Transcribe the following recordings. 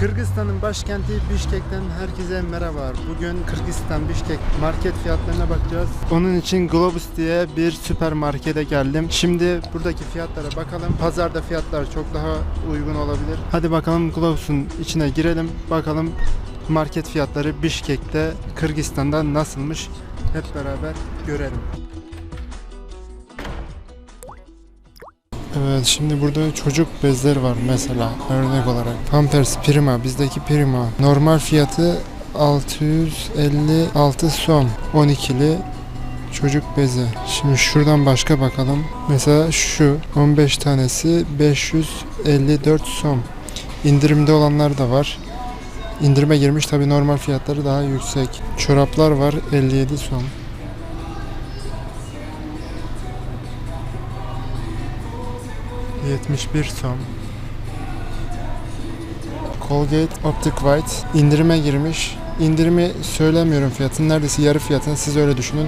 Kırgızistan'ın başkenti Bişkek'ten herkese merhaba. Bugün Kırgızistan Bişkek market fiyatlarına bakacağız. Onun için Globus diye bir süpermarkete geldim. Şimdi buradaki fiyatlara bakalım. Pazarda fiyatlar çok daha uygun olabilir. Hadi bakalım Globus'un içine girelim. Bakalım market fiyatları Bişkek'te Kırgızistan'da nasılmış? Hep beraber görelim. Evet şimdi burada çocuk bezleri var mesela örnek olarak. Pampers Prima bizdeki Prima. Normal fiyatı 656 son 12'li çocuk bezi. Şimdi şuradan başka bakalım. Mesela şu 15 tanesi 554 son. İndirimde olanlar da var. İndirime girmiş tabi normal fiyatları daha yüksek. Çoraplar var 57 son. ...71 son. Colgate Optic White indirime girmiş. İndirimi söylemiyorum fiyatını. Neredeyse yarı fiyatını siz öyle düşünün.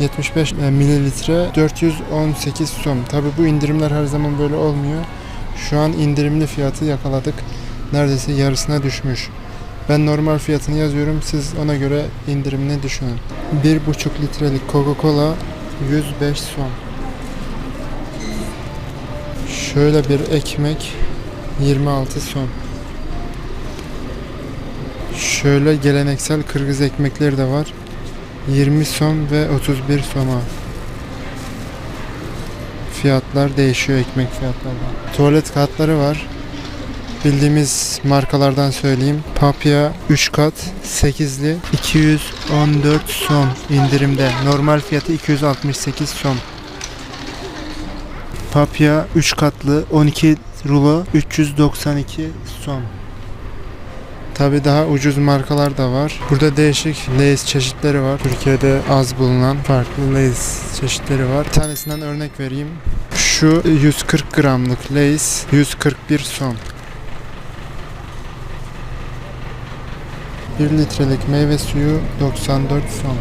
75 mililitre 418 som. Tabi bu indirimler her zaman böyle olmuyor. Şu an indirimli fiyatı yakaladık. Neredeyse yarısına düşmüş. Ben normal fiyatını yazıyorum. Siz ona göre indirimini düşünün. 1,5 litrelik Coca-Cola 105 som. Şöyle bir ekmek 26 son. Şöyle geleneksel Kırgız ekmekleri de var. 20 son ve 31 soma. Fiyatlar değişiyor ekmek fiyatlardan. Tuvalet katları var. Bildiğimiz markalardan söyleyeyim. Papya 3 kat 8'li 214 son indirimde. Normal fiyatı 268 son. Papya 3 katlı 12 rulo 392 son. Tabi daha ucuz markalar da var. Burada değişik Lay's çeşitleri var. Türkiye'de az bulunan farklı Lay's çeşitleri var. Bir tanesinden örnek vereyim. Şu 140 gramlık Lay's 141 son. 1 litrelik meyve suyu 94 son.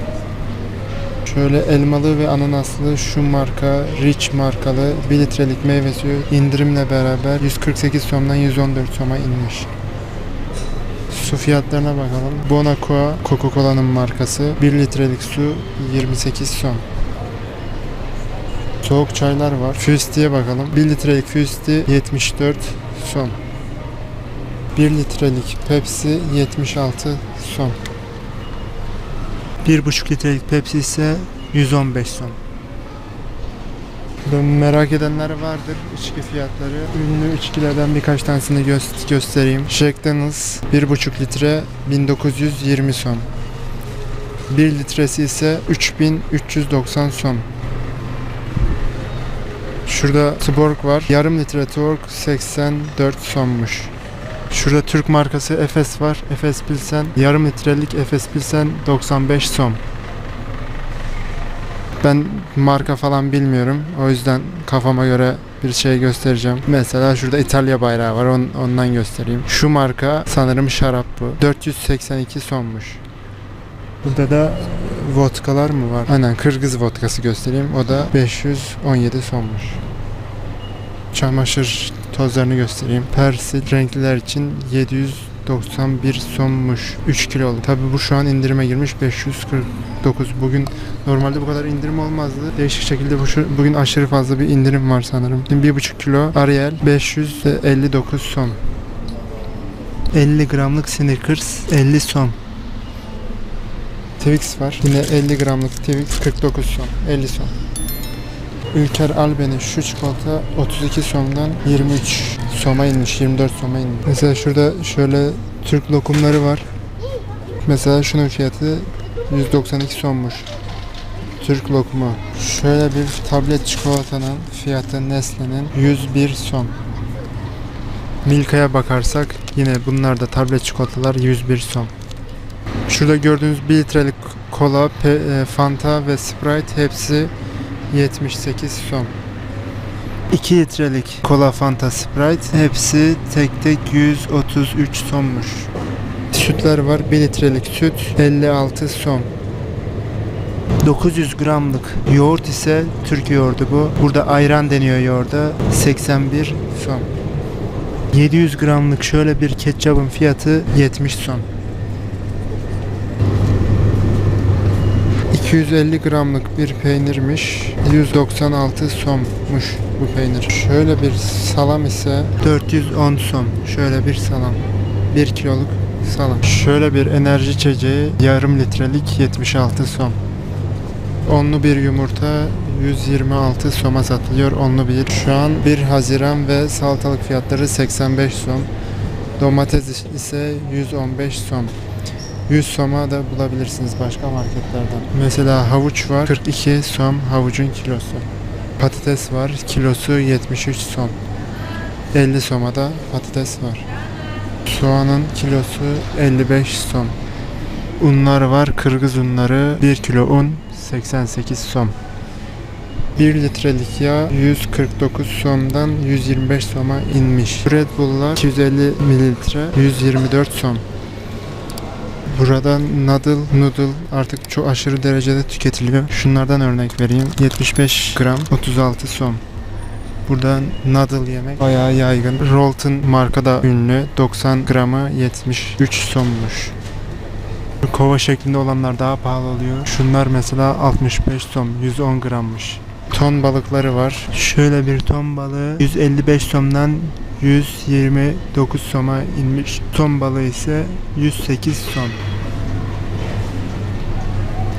Şöyle elmalı ve ananaslı şu marka Rich markalı 1 litrelik meyve suyu indirimle beraber 148 somdan 114 soma inmiş. Su fiyatlarına bakalım. Bonaqua Coca-Cola'nın markası 1 litrelik su 28 son. Soğuk çaylar var. Fusti'ye bakalım. 1 litrelik Fusti 74 son. 1 litrelik Pepsi 76 son. 1,5 litrelik Pepsi ise 115 son. Merak edenler vardır içki fiyatları. Ünlü içkilerden birkaç tanesini gö- göstereyim. Jack Daniels 1,5 litre 1920 son. 1 litresi ise 3390 son. Şurada Tuborg var. Yarım litre Tuborg 84 sonmuş. Şurada Türk markası Efes var. Efes Pilsen. Yarım litrelik Efes Pilsen 95 son. Ben marka falan bilmiyorum. O yüzden kafama göre bir şey göstereceğim. Mesela şurada İtalya bayrağı var. On- ondan göstereyim. Şu marka sanırım şarap bu. 482 sonmuş. Burada da vodkalar mı var? Aynen Kırgız vodkası göstereyim. O da 517 sonmuş. Çamaşır tozlarını göstereyim. Persil renkliler için 791 sonmuş. 3 kiloluk. Tabi bu şu an indirime girmiş 549. Bugün normalde bu kadar indirim olmazdı. Değişik şekilde bu bugün aşırı fazla bir indirim var sanırım. 1,5 kilo Ariel 559 son. 50 gramlık Snickers 50 son. Twix var. Yine 50 gramlık Twix 49 son. 50 son. Ülker Albeni şu çikolata 32 somdan 23 soma inmiş, 24 soma inmiş. Mesela şurada şöyle Türk lokumları var. Mesela şunun fiyatı 192 sommuş. Türk lokumu. Şöyle bir tablet çikolatanın fiyatı Nestle'nin 101 som. Milka'ya bakarsak yine bunlar da tablet çikolatalar 101 som. Şurada gördüğünüz 1 litrelik kola, e, Fanta ve Sprite hepsi 78 son. 2 litrelik kola Fanta Sprite hepsi tek tek 133 sonmuş. Sütler var 1 litrelik süt 56 son. 900 gramlık yoğurt ise Türk yoğurdu bu. Burada ayran deniyor yoğurda 81 son. 700 gramlık şöyle bir ketçabın fiyatı 70 son. 250 gramlık bir peynirmiş. 196 sommuş bu peynir. Şöyle bir salam ise 410 som. Şöyle bir salam. 1 kiloluk salam. Şöyle bir enerji içeceği yarım litrelik 76 som. Onlu bir yumurta 126 soma satılıyor. Onlu bir. Şu an 1 Haziran ve salatalık fiyatları 85 som. Domates ise 115 som. 100 soma da bulabilirsiniz başka marketlerden. Mesela havuç var 42 som havucun kilosu. Patates var kilosu 73 som. 50 soma da patates var. Soğanın kilosu 55 som. Unlar var kırgız unları 1 kilo un 88 som. 1 litrelik yağ 149 somdan 125 soma inmiş. Red Bull'lar 250 mililitre 124 som. Burada noodle, noodle artık çok aşırı derecede tüketiliyor. Şunlardan örnek vereyim. 75 gram 36 som. Burada noodle yemek bayağı yaygın. Rolton markada ünlü. 90 gramı 73 sommuş. Kova şeklinde olanlar daha pahalı oluyor. Şunlar mesela 65 som, 110 grammış. Ton balıkları var. Şöyle bir ton balığı 155 somdan 129 soma inmiş. Ton balığı ise 108 som.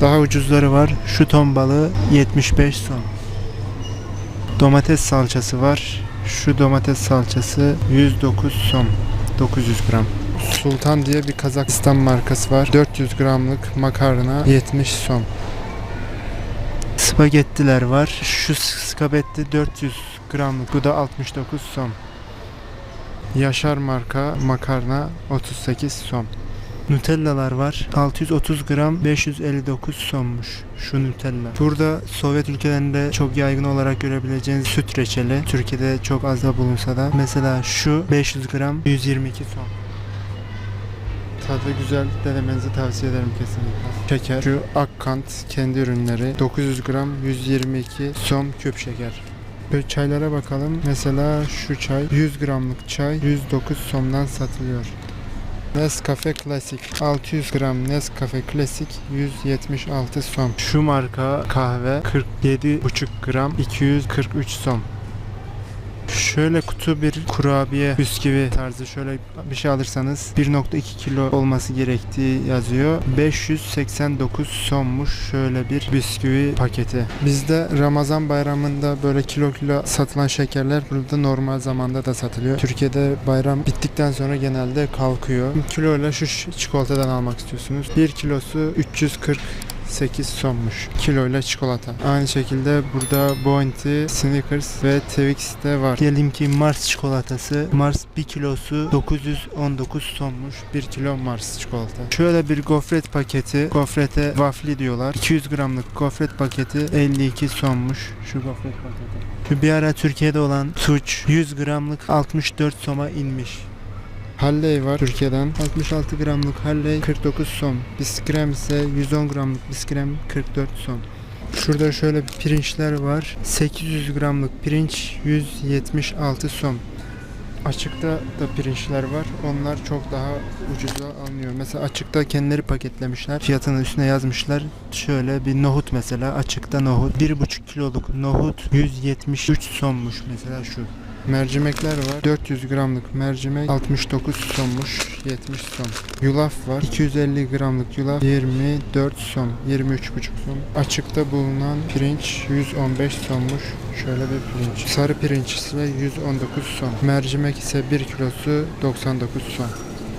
Daha ucuzları var. Şu ton balığı 75 som. Domates salçası var. Şu domates salçası 109 som. 900 gram. Sultan diye bir Kazakistan markası var. 400 gramlık makarna 70 som. Spagettiler var. Şu spagetti 400 gramlık. Bu da 69 som. Yaşar marka makarna 38 som. Nutellalar var. 630 gram 559 sommuş şu Nutella. Burada Sovyet ülkelerinde çok yaygın olarak görebileceğiniz süt reçeli. Türkiye'de çok az da bulunsa da. Mesela şu 500 gram 122 som. Tadı güzel denemenizi tavsiye ederim kesinlikle. Şeker. Şu Akkant kendi ürünleri. 900 gram 122 som küp şeker. Böyle çaylara bakalım. Mesela şu çay 100 gramlık çay 109 somdan satılıyor. Nescafe Classic 600 gram Nescafe Classic 176 som. Şu marka kahve 47,5 gram 243 som. Şöyle kutu bir kurabiye bisküvi tarzı şöyle bir şey alırsanız 1.2 kilo olması gerektiği yazıyor. 589 sonmuş şöyle bir bisküvi paketi. Bizde Ramazan bayramında böyle kilo kilo satılan şekerler burada normal zamanda da satılıyor. Türkiye'de bayram bittikten sonra genelde kalkıyor. Kiloyla şu çikolatadan almak istiyorsunuz. 1 kilosu 340 8 sonmuş. Kiloyla çikolata. Aynı şekilde burada Bounty, Snickers ve Twix de var. Diyelim ki Mars çikolatası. Mars 1 kilosu 919 sonmuş. 1 kilo Mars çikolata. Şöyle bir gofret paketi. Gofrete wafli diyorlar. 200 gramlık gofret paketi 52 sonmuş. Şu gofret paketi. Şu bir ara Türkiye'de olan suç 100 gramlık 64 soma inmiş. Halley var Türkiye'den. 66 gramlık Halley 49 son. Biskrem ise 110 gramlık biskrem 44 son. Şurada şöyle pirinçler var. 800 gramlık pirinç 176 son. Açıkta da pirinçler var. Onlar çok daha ucuza alınıyor. Mesela açıkta kendileri paketlemişler. Fiyatının üstüne yazmışlar. Şöyle bir nohut mesela. Açıkta nohut. 1,5 kiloluk nohut 173 sonmuş mesela şu. Mercimekler var. 400 gramlık mercimek 69 sonmuş 70 son. Yulaf var. 250 gramlık yulaf 24 son. 23,5 son. Açıkta bulunan pirinç 115 sonmuş. Şöyle bir pirinç. Sarı pirinç ise 119 son. Mercimek ise 1 kilosu 99 son.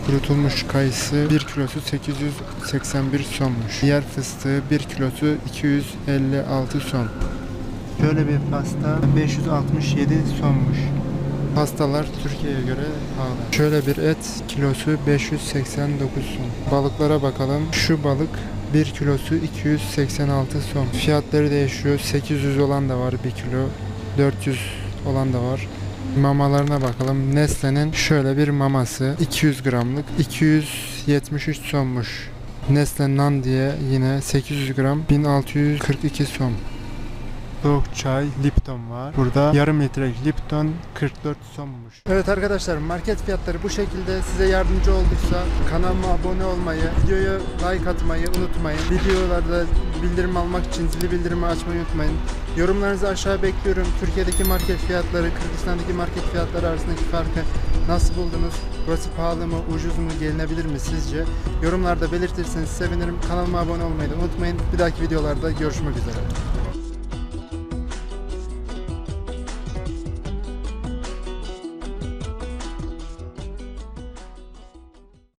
Kurutulmuş kayısı 1 kilosu 881 sonmuş. Diğer fıstığı 1 kilosu 256 son. Şöyle bir pasta 567 sonmuş. Pastalar Türkiye'ye göre pahalı. Şöyle bir et kilosu 589 son. Balıklara bakalım. Şu balık 1 kilosu 286 son. Fiyatları değişiyor. 800 olan da var 1 kilo. 400 olan da var. Mamalarına bakalım. Nestle'nin şöyle bir maması 200 gramlık 273 sonmuş. Nestle Nan diye yine 800 gram 1642 son. Soğuk çay, Lipton var. Burada yarım litrelik Lipton 44 sonmuş. Evet arkadaşlar market fiyatları bu şekilde size yardımcı olduysa kanalıma abone olmayı, videoya like atmayı unutmayın. Videolarda bildirim almak için zili bildirimi açmayı unutmayın. Yorumlarınızı aşağı bekliyorum. Türkiye'deki market fiyatları, Kırgızistan'daki market fiyatları arasındaki farkı nasıl buldunuz? Burası pahalı mı, ucuz mu, gelinebilir mi sizce? Yorumlarda belirtirseniz sevinirim. Kanalıma abone olmayı da unutmayın. Bir dahaki videolarda görüşmek üzere.